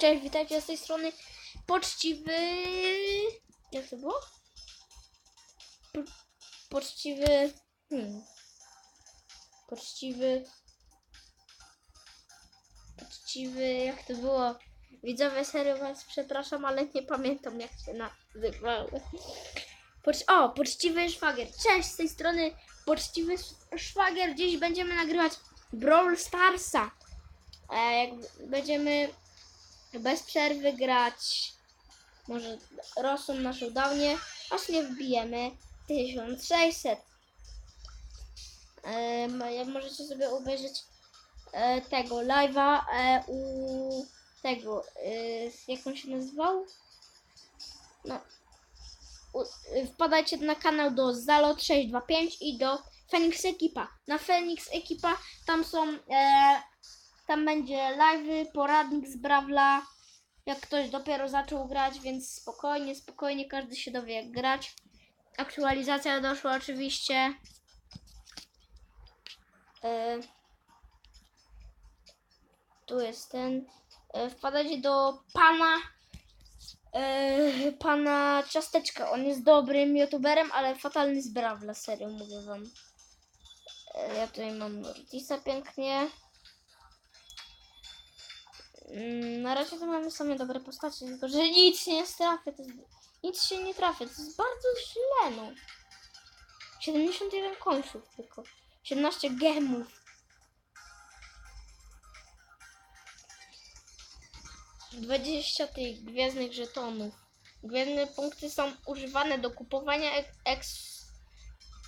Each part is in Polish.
Cześć, witajcie z tej strony poczciwy... Jak to było? Po, poczciwy... Hmm. Poczciwy... Poczciwy... Jak to było? Widzowie, serio was przepraszam, ale nie pamiętam jak się nazywały. Pocz o, poczciwy szwagier. Cześć, z tej strony poczciwy sz- szwagier. Dziś będziemy nagrywać Brawl Starsa. E, jak będziemy bez przerwy grać może rosną na showdownie, aż nie wbijemy 1600. E, możecie sobie obejrzeć e, tego live'a e, u tego, e, jak on się nazywał? No, u, y, wpadajcie na kanał do Zalot625 i do Phoenix Ekipa. Na Phoenix Ekipa tam są, e, tam będzie live'y, poradnik z Brawla, jak ktoś dopiero zaczął grać, więc spokojnie, spokojnie, każdy się dowie jak grać. Aktualizacja doszła oczywiście. E, tu jest ten. E, wpadajcie do pana e, pana Ciasteczka. On jest dobrym youtuberem, ale fatalny z Brawla, serio mówię wam. E, ja tutaj mam Mortisa pięknie. Mm, Na razie to mamy same dobre postacie, tylko że nic się nie trafię, to jest, nic się nie trafia, to jest bardzo źle, no. 71 końców tylko, 17 gemów. Dwadzieścia tych gwiezdnych żetonów. Gwiezdne punkty są używane do kupowania ek- eks,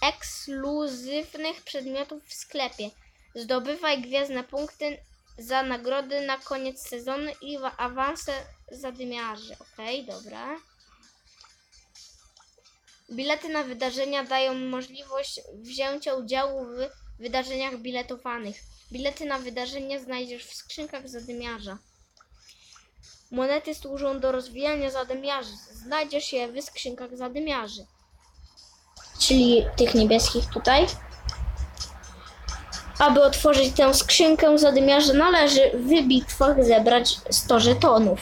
ekskluzywnych przedmiotów w sklepie. Zdobywaj gwiezdne punkty za nagrody na koniec sezonu i wa- awanse zadymiarzy. Okej, dobra. Bilety na wydarzenia dają możliwość wzięcia udziału w wydarzeniach biletowanych. Bilety na wydarzenia znajdziesz w skrzynkach zadymiarza. Monety służą do rozwijania zadymiarzy. Znajdziesz je w skrzynkach zadymiarzy. Czyli tych niebieskich tutaj. Aby otworzyć tę skrzynkę zadymiarza należy w bitwach zebrać 100 żetonów.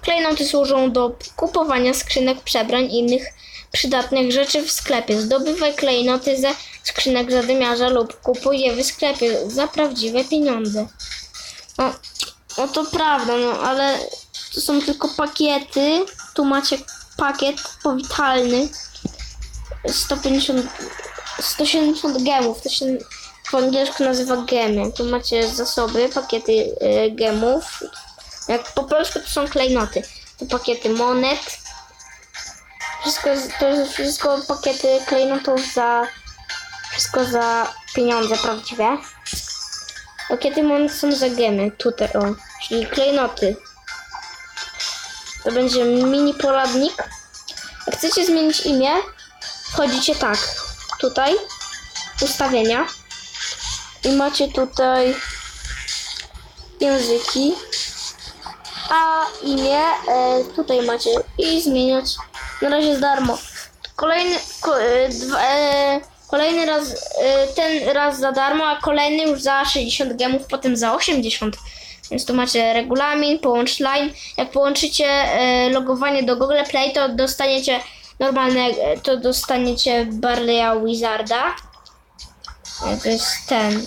Klejnoty służą do kupowania skrzynek przebrań i innych przydatnych rzeczy w sklepie. Zdobywaj klejnoty ze skrzynek zadymiarza lub kupuj je w sklepie za prawdziwe pieniądze. No, no to prawda, no ale to są tylko pakiety. Tu macie pakiet powitalny. 150 170 gemów, to się po angielsku nazywa gemy. Tu macie zasoby, pakiety y, gemów. Jak po polsku to są klejnoty. To pakiety monet. Wszystko, to jest wszystko pakiety klejnotów za wszystko za pieniądze prawdziwe. Pakiety monet są za gemy. Tutaj o, czyli klejnoty. To będzie mini poradnik. Jak chcecie zmienić imię, wchodzicie tak. Tutaj ustawienia i macie tutaj języki, a imię e, tutaj macie i zmieniać na razie jest darmo. Kolejny, ko, e, dwa, e, kolejny raz, e, ten raz za darmo, a kolejny już za 60 gemów, potem za 80. Więc tu macie regulamin, połącz line. Jak połączycie e, logowanie do Google Play, to dostaniecie normalne, e, to dostaniecie Barleya Wizarda. To jest ten.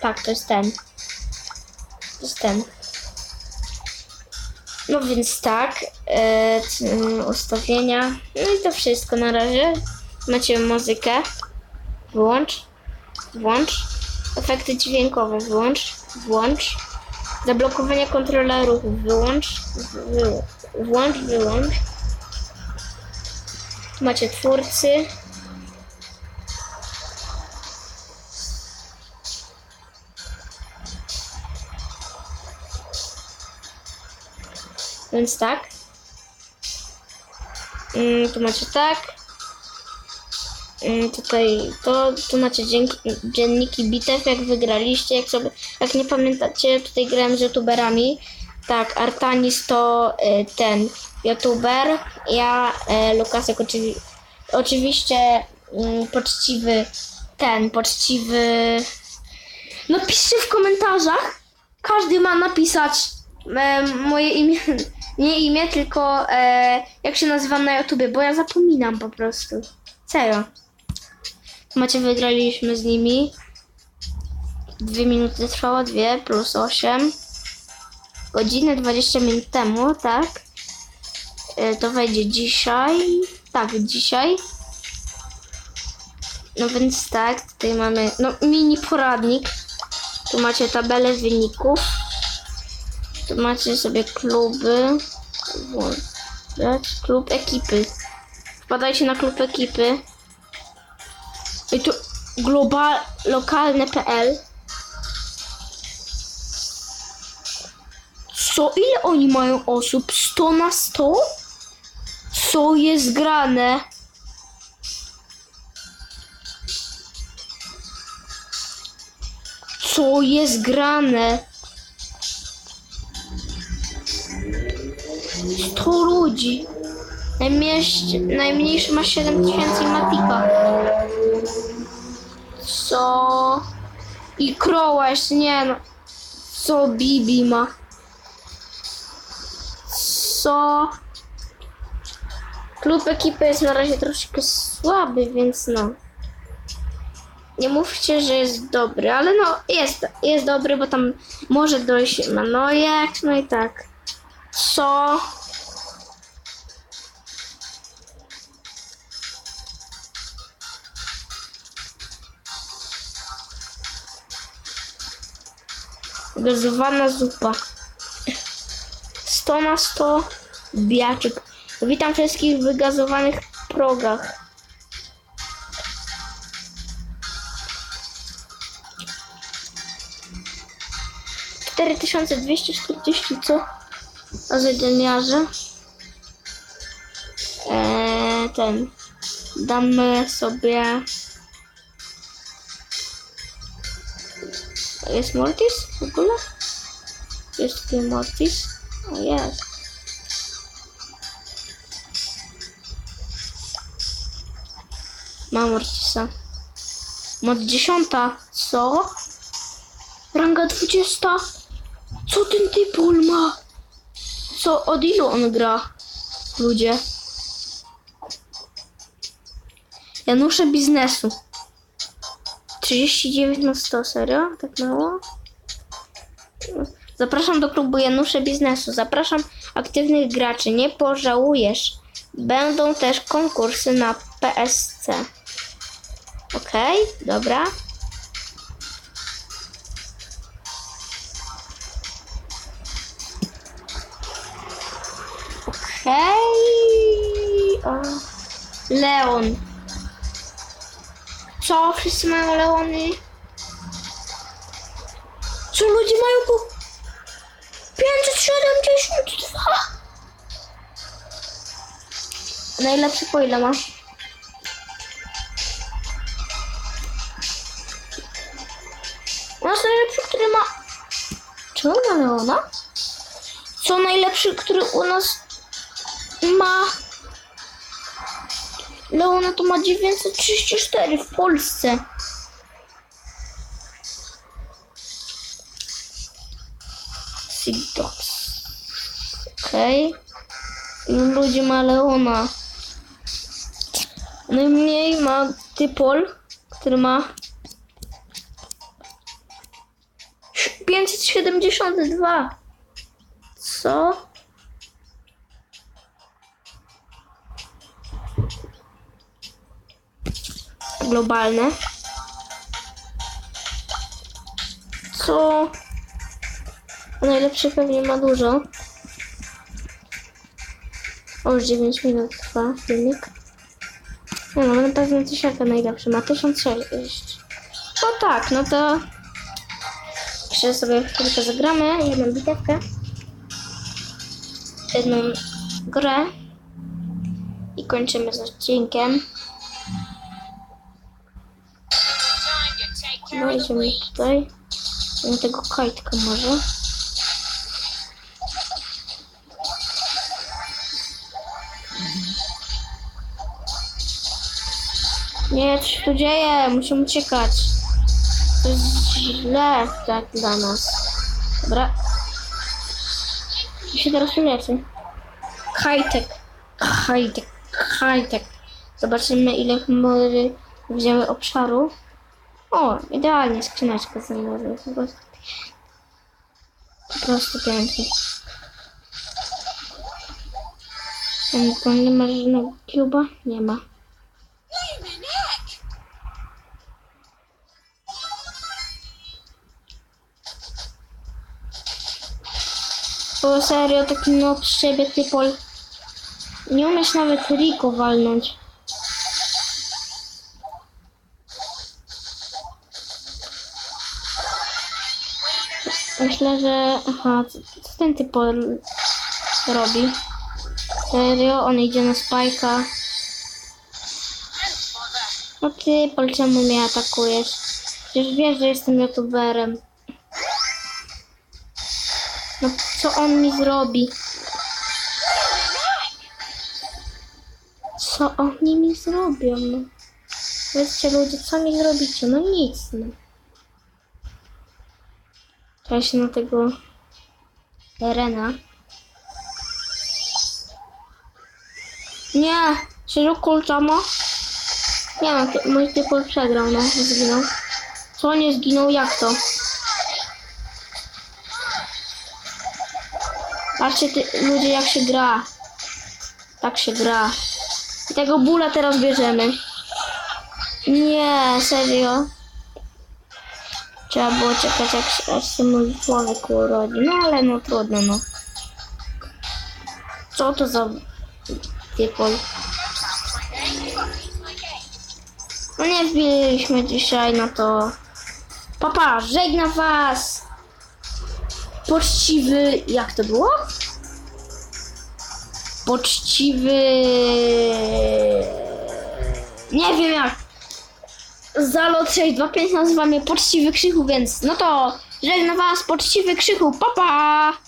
Tak, to jest ten. To jest ten. No więc tak, e, mm, ustawienia. No i to wszystko na razie. Macie muzykę. Wyłącz. Włącz. Efekty dźwiękowe. Wyłącz. Włącz. Zablokowanie kontrolerów. Wyłącz. Wy, włącz, wyłącz. Macie twórcy. Więc tak. Mm, tu macie tak. Mm, tutaj to, tu macie dzięki, dzienniki bitew, jak wygraliście, jak sobie, jak nie pamiętacie, tutaj grałem z youtuberami. Tak, Artanis to y, ten youtuber, ja y, Lukasek oczywi oczywiście y, poczciwy ten, poczciwy no piszcie w komentarzach, każdy ma napisać E, moje imię, nie imię, tylko e, jak się nazywam na YouTubie, bo ja zapominam po prostu. Serio. Macie, wygraliśmy z nimi. Dwie minuty trwało, dwie plus osiem. Godzinę 20 minut temu, tak? E, to wejdzie dzisiaj. Tak, dzisiaj. No więc tak, tutaj mamy no, mini poradnik. Tu macie tabelę wyników. Tu macie sobie kluby. Klub ekipy. Wpadajcie na klub ekipy. I tu global, lokalne.pl. Co? Ile oni mają osób? 100 na 100? Co jest grane? Co jest grane? 100 ludzi. Najmniejszy, najmniejszy ma 7000 i Matika. Co? I Crowash, nie no. Co Bibi ma? Co? Klub ekipy jest na razie troszkę słaby, więc no. Nie mówcie, że jest dobry, ale no jest, jest dobry, bo tam może dojść Manojek, no i tak. Co? Gazowana zupa. 100 na 100 biaczek. Witam wszystkich w wygazowanych progach. Cztery tysiące dwieście czterdzieści co? O zadymiarze. Eee, ten. Damy sobie. Jest Mortis w ogóle? Jest tutaj Mortis? O jest. Mam Mortisa. Mod 10. Co? Ranga 20. Co ten typul ma? Co? Od ilu on gra? Ludzie. Janusze biznesu. 39 na 100, serio? Tak mało? Zapraszam do klubu Janusze Biznesu. Zapraszam aktywnych graczy. Nie pożałujesz. Będą też konkursy na PSC. Okej, dobra. Okej. O. Leon. Co? Wszyscy mają Leony? Co ludzie mają po 572? Najlepszy po ile ma? U nas najlepszy, który ma... Ma Leona? Co najlepszy, który u nas ma... Leona to ma 934 w Polsce. Sigdox. Okej. Ilu ludzi ma Leona? Najmniej ma Typol, który ma 572. Co? Globalne. Co? Najlepszy pewnie ma dużo. O, już 9 minut trwa filmik. Nie no, na pewno tysiaka najlepszy ma 1006. No tak, no to jeszcze sobie chwilkę zagramy, jedną bitewkę. Jedną grę. I kończymy z odcinkiem. No idziemy tutaj. Idziemy tego kajtka może. Nie, co się tu dzieje? Musimy uciekać. Źle tak dla nas. Dobra. I się teraz uleczy. High-tech. High-tech. Zobaczymy ile chmury wzięły obszaru. O, idealnie skrzyneczka znalazła. Po prostu, pięknie. Tam nie ma żadnego cuba? Nie ma. O serio, taki no siebie typol. Nie umiesz nawet Rico walnąć. Myślę, że... Aha, co, ten typol robi? Serio? On idzie na spajka. No ty, Pol, czemu mnie atakujesz? Przecież wiesz, że jestem youtuberem. No co on mi zrobi? Co oni mi zrobią? No? Powiedzcie ludzie, co mi zrobicie? No nic, no. Trzeba się na tego Rena. Nie! Serio kulczamo? Nie no, mój typol przegrał, no, zginął. Co nie zginął? Jak to? Patrzcie ty, ludzie jak się gra. Tak się gra. I tego bóla teraz bierzemy. Nie, serio. Trzeba było czekać jak się, aż się mój człowiek urodzi. No ale no trudno no. Co to za typol? No nie wbiliśmy dzisiaj na to. Papa, żegnam was! Poczciwy. Jak to było? Poczciwy. Nie wiem jak. Zalot 625 nazywa mnie poczciwy krzychu, więc no to żegnam was, poczciwy krzychu, papa! Pa.